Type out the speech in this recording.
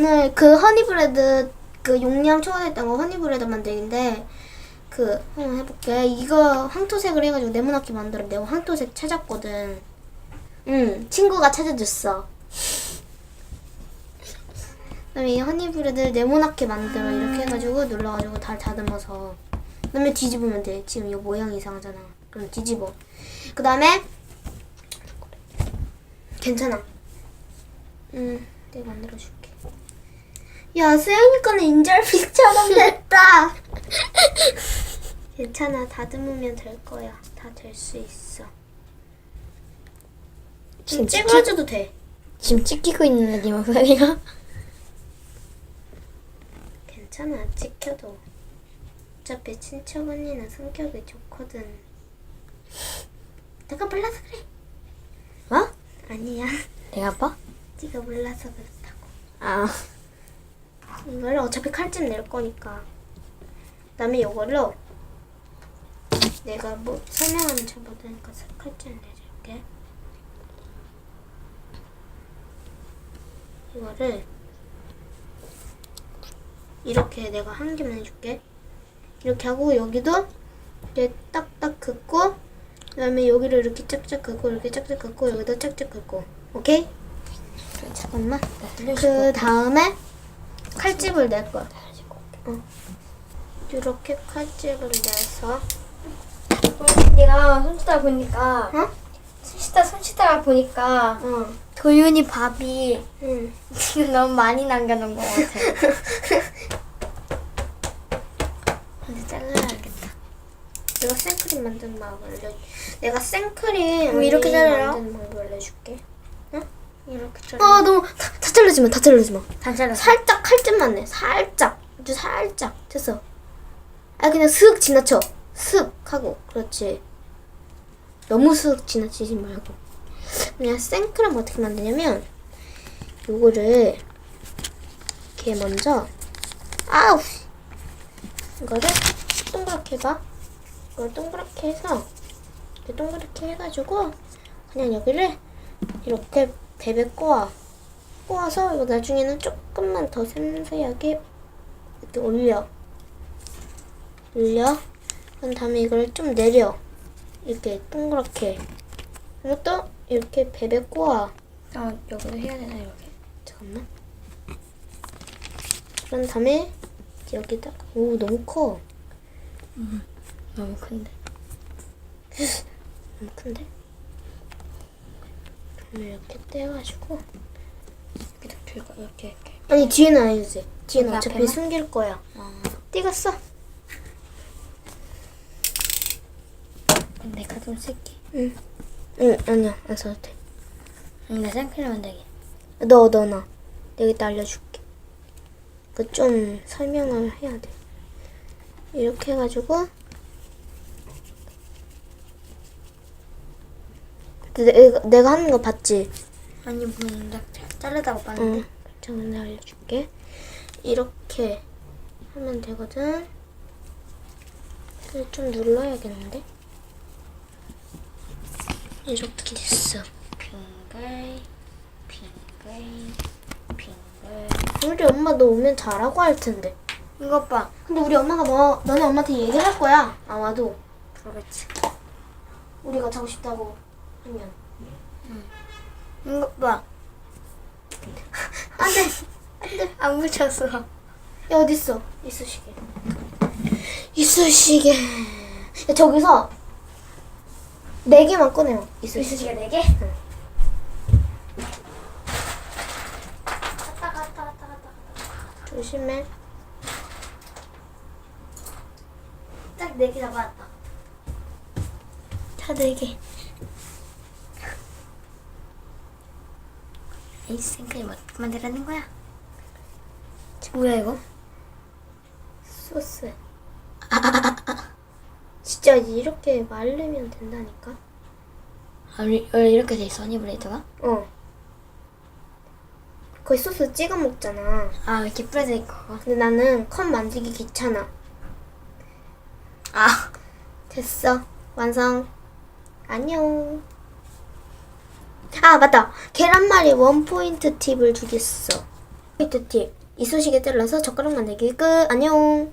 오늘 그 허니브레드 그 용량 초과됐던 거 허니브레드 만들기인데 그 한번 해볼게. 이거 황토색을 해가지고 네모나게 만들어. 내가 황토색 찾았거든. 응, 친구가 찾아줬어. 그다음에 이 허니브레드를 네모나게 만들어 이렇게 해가지고 눌러가지고 다 다듬어서 그다음에 뒤집으면 돼. 지금 이 모양이 이상하잖아. 그럼 뒤집어. 그다음에 괜찮아. 응, 내가 만들어줄게. 야, 수영이 거는 인절미처럼 됐다. 괜찮아, 다듬으면 될 거야. 다 될 수 있어. 지금 찍어줘도 돼. 지금 찍히고 있는데 네 목소리가 괜찮아, 찍혀도. 어차피 친척 언니는 성격이 좋거든. 내가 몰라서 그래. 뭐? 아니야, 내가 아파? 네가 몰라서 그렇다고. 아 이거를 어차피 칼집 낼 거니까. 그다음에 이걸로 내가 뭐 설명하면 잘 못하니까 칼집 내줄게. 이거를 이렇게 내가 한 개만 해줄게. 이렇게 하고 여기도 이렇게 딱딱 긋고 그다음에 여기를 이렇게 짝짝 긋고 이렇게 짝짝 긋고 여기도 짝짝 긋고 오케이? 잠깐만. 그 다음에 칼집을 낼 거야. 어. 이렇게 칼집을 내서 내가 손 씻다 보니까 어? 손 씻다 손 씻다가 보니까 어. 도윤이 밥이 응. 지금 너무 많이 남겨놓은 것 같아. 근데 잘라야겠다. 내가 생크림 만드는 방법 알려. 내가 생크림 그럼 이렇게 자르라? 만드는 방법 알려줄게. 이렇게 아 잘라. 너무 다, 다 자르지 마. 다 자르지 마. 다 잘랐어. 살짝 칼집만 내. 살짝. 아주 살짝. 됐어. 아 그냥 슥 지나쳐. 슥 하고. 그렇지. 너무 슥 지나치지 말고. 그냥 생크림 어떻게 만드냐면 요거를 이렇게 먼저 아우 이거를 동그랗게 해봐. 이걸 동그랗게 해서 이렇게 동그랗게 해가지고 그냥 여기를 이렇게 베베 꼬아. 꼬아서 이거 나중에는 조금만 더 섬세하게 이렇게 올려. 올려. 그런 다음에 이걸 좀 내려. 이렇게 동그랗게. 그리고 또 이렇게 베베 꼬아. 어 여기도 해야 되나 이렇게? 잠깐만. 그런 다음에 이제 여기다. 오 너무 커. 너무 큰데. 너무 큰데? 그러면 이렇게 떼가지고. 이렇게 들고 이렇게 이렇게. 아니 뒤에는 아니지. 뒤에는 여기 어차피 앞에만? 숨길 거야. 어. 띄갔어. 내가 좀 쓸게. 응. 응 아니야 안 써도 돼. 응, 나 생크림 만들기. 너 너나 내가 이따 알려줄게. 그 좀 설명을 해야 돼. 이렇게 해가지고 내가, 내가 하는 거 봤지? 아니 뭐나 자르다가 봤는데. 응. 잠깐 내가 알려줄게. 이렇게 하면 되거든. 좀 눌러야겠는데? 이렇게 됐어. 빙글 빙글 빙글. 우리 엄마도 오면 잘하고 할 텐데. 이것 봐. 근데 우리 엄마가 뭐 너네 엄마한테 얘기할 거야. 아마도 그렇지. 우리가 자고 싶다고 하면. 이것 봐. 안 돼. 안 붙였어. 야 어디 있어? 이쑤시개. 이쑤시개. 야, 저기서 네 개만 꺼내요. 이쑤시개. 이쑤시개 네 개? 갔다 갔다 갔다 갔다. 조심해. 딱 네 개 잡아왔다. 다 네 개. 이 생크림 어떻게 만들라는 거야? 뭐야 이거? 소스. 진짜 이렇게 말르면 된다니까. 아, 원래 이렇게 돼 있어 허니브레이드가? 어. 거의 소스 찍어 먹잖아. 아 이렇게 뿌려져 있고. 근데 나는 컵 만들기 귀찮아. 아 됐어. 완성. 안녕. 아, 맞다. 계란말이 원 포인트 팁을 주겠어. 포인트 팁. 이쑤시개 잘라서 젓가락 만들기 끝. 안녕.